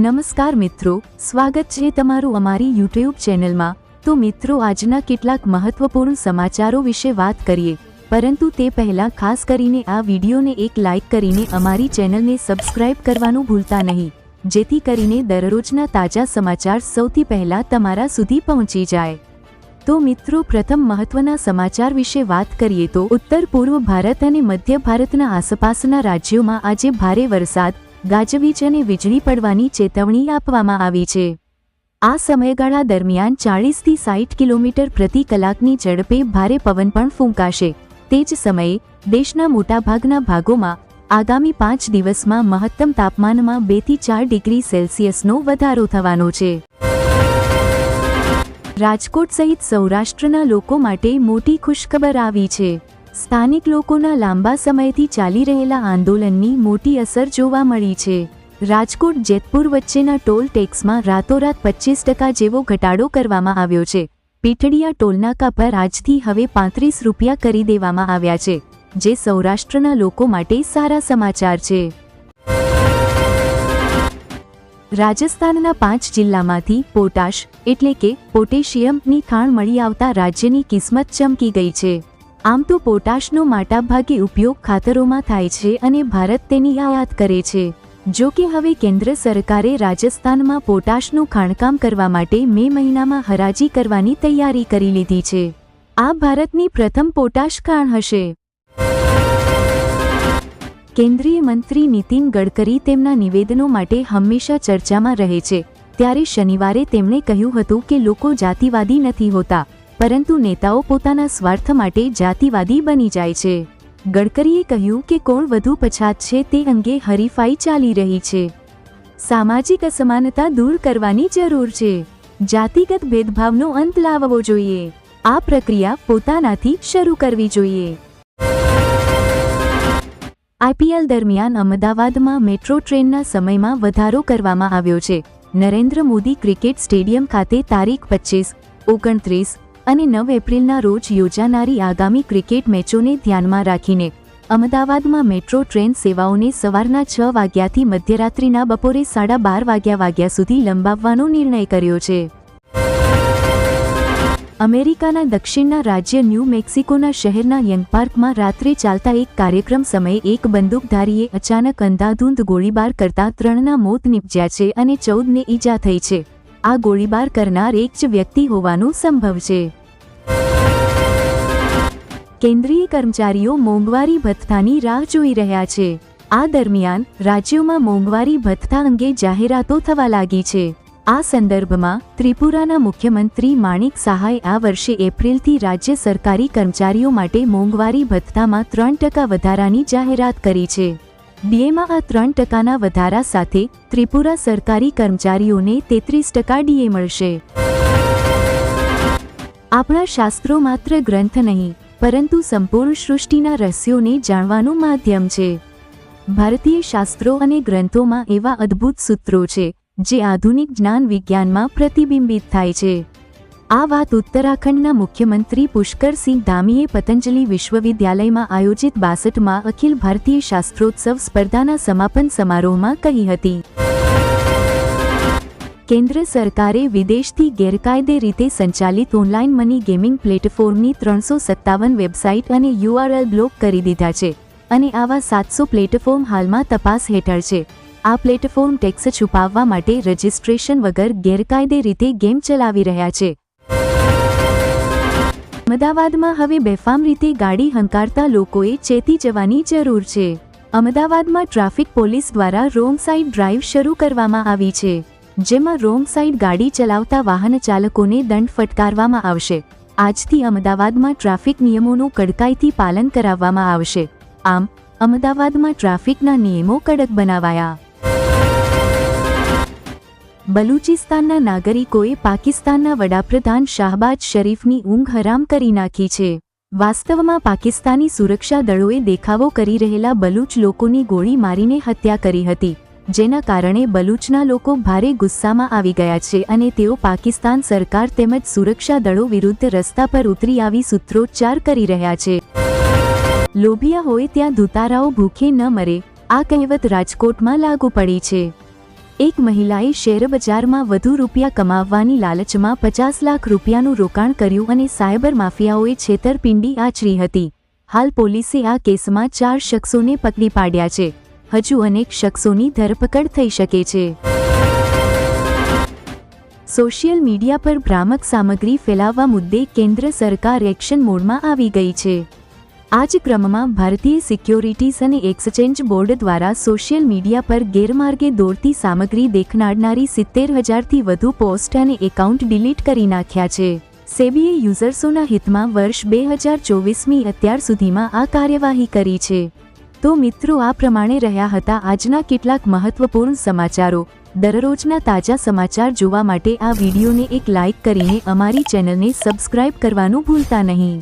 નમસ્કાર મિત્રો, સ્વાગત છે તમારું અમારી યુટ્યુબ ચેનલમાં. તો મિત્રો, આજના કેટલાક મહત્વપૂર્ણ સમાચારો વિશે વાત કરીએ. પરંતુ તે પહેલા ખાસ કરીને આ વિડીયોને એક લાઇક કરીને અમારી ચેનલને સબસ્ક્રાઇબ કરવાનું ભૂલતા નહીં. જેથી કરીને દરરોજના તાજા સમાચાર સૌથી પહેલા તમારા સુધી પહોંચી જાય. તો મિત્રો, પ્રથમ મહત્વના સમાચાર વિશે વાત કરીએ તો, ઉત્તર પૂર્વ ભારત અને મધ્ય ભારતના આસપાસના રાજ્યોમાં આજે ભારે વરસાદ ગાજવીજ અને વીજળી પડવાની ચેતવણી આપવામાં આવી છે. આ સમયગાળા દરમિયાન ચાળીસથી સાઠ કિલોમીટર પ્રતિ કલાકની ઝડપે ભારે પવન પણ ફૂંકાશે. તે જ સમયે, દેશના મોટાભાગના ભાગોમાં આગામી પાંચ દિવસમાં મહત્તમ તાપમાનમાં બેથી ચાર ડિગ્રી સેલ્સિયસનો વધારો થવાનો છે. રાજકોટ સહિત સૌરાષ્ટ્રના લોકો માટે મોટી ખુશખબર આવી છે. સ્થાનિક લોકોના લાંબા સમયથી ચાલી રહેલા આંદોલનની મોટી અસર જોવા મળી છે. રાજકોટ જેતપુર વચ્ચેના ટોલ ટેક્સમાં રાતોરાત પચીસ ટકા જેવો ઘટાડો કરવામાં આવ્યો છે. પીઠડિયા ટોલનાકા પર આજથી હવે પાંત્રીસ રૂપિયા કરી દેવામાં આવ્યા છે, જે સૌરાષ્ટ્રના લોકો માટે સારા સમાચાર છે. રાજસ્થાનના પાંચ જિલ્લામાંથી પોટાશ, એટલે કે પોટેશિયમની ખાણ મળી આવતા રાજ્યની કિસ્મત ચમકી ગઈ છે. આમ તો પોટાશનો મોટાભાગે ઉપયોગ ખાતરોમાં થાય છે અને ભારત તેની આયાત કરે છે. જો કે હવે કેન્દ્ર સરકારે રાજસ્થાનમાં પોટાશનું ખાણકામ કરવા માટે મે મહિનામાં હરાજી કરવાની તૈયારી કરી લીધી છે. આ ભારતની પ્રથમ પોટાશ ખાણ હશે. કેન્દ્રીય મંત્રી નીતિન ગડકરી તેમના નિવેદનો માટે હંમેશા ચર્ચામાં રહે છે. ત્યારે શનિવારે તેમણે કહ્યું હતું કે લોકો જાતિવાદી નથી હોતા. પરંતુ નેતાઓ પોતાના સ્વાર્થ માટે જાતિવાદી બની જાય છે. ગડકરીએ કહ્યું કે કોણ વધુ પછાત છે તે અંગે હરીફાઈ ચાલી રહી છે. સામાજિક અસમાનતા દૂર કરવાની જરૂર છે. જાતિગત ભેદભાવનો અંત લાવવો જોઈએ. આ પ્રક્રિયા પોતાનાથી શરૂ કરવી જોઈએ. આઈપીએલ દરમિયાન અમદાવાદમાં મેટ્રો ટ્રેનના સમયમાં વધારો કરવામાં આવ્યો છે. નરેન્દ્ર મોદી ક્રિકેટ સ્ટેડિયમ ખાતે તારીખ પચીસ, ઓગણત્રીસ અને નવ એપ્રિલના રોજ યોજાનારી આગામી ક્રિકેટ મેચોને ધ્યાનમાં રાખીને અમદાવાદમાં મેટ્રો ટ્રેન સેવાઓને સવારના છ વાગ્યાથી મધ્યરાત્રિના બપોરે સાડા બાર વાગ્યા વાગ્યા સુધી લંબાવવાનો નિર્ણય કર્યો છે. અમેરિકાના દક્ષિણના રાજ્ય ન્યૂ મેક્સિકોના શહેરના યંગ પાર્કમાં રાત્રે ચાલતા એક કાર્યક્રમ સમયે એક બંદૂકધારીએ અચાનક અંધાધૂંધ ગોળીબાર કરતા ત્રણના મોત નીપજ્યા છે અને ચૌદને ઈજા થઈ છે. આ ગોળીબાર કરનાર એક જ વ્યક્તિ હોવાનું સંભવ છે. કેન્દ્રીય કર્મચારીઓ મોંઘવારી ભથ્થાની રાહ જોઈ રહ્યા છે. આ દરમિયાન રાજ્યોમાં મોંઘવારી ભથ્થા અંગે જાહેરાતો થવા લાગી છે. આ સંદર્ભમાં ત્રિપુરાના મુખ્યમંત્રી માણિક સહાય આ વર્ષે એપ્રિલથી રાજ્ય સરકારી કર્મચારીઓ માટે મોંઘવારી ભથ્થામાં ત્રણ ટકા વધારાની જાહેરાત કરી છે. ડીએમાં આ ત્રણ ટકાના વધારા સાથે ત્રિપુરા સરકારી કર્મચારીઓને તેત્રીસ ટકા ડીએ મળશે. આપણા શાસ્ત્રો માત્ર ગ્રંથ નહીં, પરંતુ સંપૂર્ણ સૃષ્ટિના રહસ્યોને જાણવાનું માધ્યમ છે. ભારતીય શાસ્ત્રો અને ગ્રંથોમાં એવા અદ્ભુત સૂત્રો છે, જે આધુનિક જ્ઞાન વિજ્ઞાનમાં પ્રતિબિંબિત થાય છે. આ વાત ઉત્તરાખંડના મુખ્યમંત્રી પુષ્કરસિંહ ધામીએ પતંજલિ વિશ્વવિદ્યાલયમાં આયોજિત બાસઠમાં અખિલ ભારતીય શાસ્ત્રોત્સવ સ્પર્ધાના સમાપન સમારોહમાં કહી હતી. કેન્દ્ર સરકારે વિદેશથી ગેરકાયદે રીતે સંચાલિત ઓનલાઈન મની ગેમિંગ પ્લેટફોર્મની ત્રણસો સત્તાવન વેબસાઇટ અને યુઆરએલ બ્લોક કરી દીધા છે અને આવા સાતસો પ્લેટફોર્મ હાલમાં તપાસ હેઠળ છે. આ પ્લેટફોર્મ ટેક્સ છુપાવવા માટે રજિસ્ટ્રેશન વગર ગેરકાયદે રીતે ગેમ ચલાવી રહ્યા છે. અમદાવાદમાં હવે બેફામ રીતે ગાડી હંકારતા લોકોએ ચેતી જવાની જરૂર છે. અમદાવાદમાં ટ્રાફિક પોલીસ દ્વારા રોંગ સાઇડ ડ્રાઈવ શરૂ કરવામાં આવી છે, જેમાં રોંગ સાઇડ ગાડી ચલાવતા વાહન ચાલકોને દંડ ફટકારવામાં આવશે. આજથી અમદાવાદમાં ટ્રાફિક નિયમોનું કડકાઈથી પાલન કરાવવામાં આવશે. આમ, અમદાવાદમાં ટ્રાફિકના નિયમો કડક બનાવાયા. બલુચિસ્તાનના નાગરિકોએ પાકિસ્તાનના વડાપ્રધાન શાહબાજ શરીફની ઊંઘ હરામ કરી નાખી છે. વાસ્તવમાં પાકિસ્તાની સુરક્ષા દળોએ દેખાવો કરી રહેલા બલુચ લોકોની ગોળી મારીને હત્યા કરી હતી, જેના કારણે બલુચના લોકો ભારે ગુસ્સામાં આવી ગયા છે અને તેઓ પાકિસ્તાન સરકાર તેમજ સુરક્ષા દળો વિરુદ્ધ રસ્તા પર ઉતરી આવી સૂત્રોચ્ચાર કરી રહ્યા છે. લોભિયા હોય ત્યાં ધુતારાઓ ભૂખે ન મરે, આ કહેવત રાજકોટમાં લાગુ પડી છે. એક મહિલાએ શેરબજારમાં વધુ રૂપિયા કમાવવાની લાલચમાં પચાસ લાખ રૂપિયાનું રોકાણ કર્યું અને સાયબર માફિયાઓએ છેતરપિંડી આચરી હતી. હાલ પોલીસે આ કેસમાં ચાર શખ્સોને પકડી પાડ્યા છે. હજુ અનેક શખ્સોની ધરપકડ થઈ શકે છે. સોશિયલ મીડિયા પર ભ્રામક સામગ્રી ફેલાવવા મુદ્દે કેન્દ્ર સરકાર એક્શન મોડમાં આવી ગઈ છે. આ જ ક્રમમાં ભારતીય સિક્યોરિટીઝ અને એક્સચેન્જ બોર્ડ દ્વારા સોશિયલ મીડિયા પર ગેરમાર્ગે દોરતી સામગ્રી દેખનાડનારી સિત્તેર હજારથી વધુ પોસ્ટ અને એકાઉન્ટ ડિલીટ કરી નાખ્યા છે. સેબીએ યુઝર્સોના હિતમાં વર્ષ બે હજાર ચોવીસમી અત્યાર સુધીમાં આ કાર્યવાહી કરી છે. તો મિત્રો આ પ્રમાણે રહ્યા હતા આજના કેટલાક મહત્વપૂર્ણ સમાચારો. દરરોજના તાજા સમાચાર જોવા માટે આ વિડીયોને એક લાઇક કરીને અમારી ચેનલને સબસ્ક્રાઇબ કરવાનું ભૂલતા નહીં.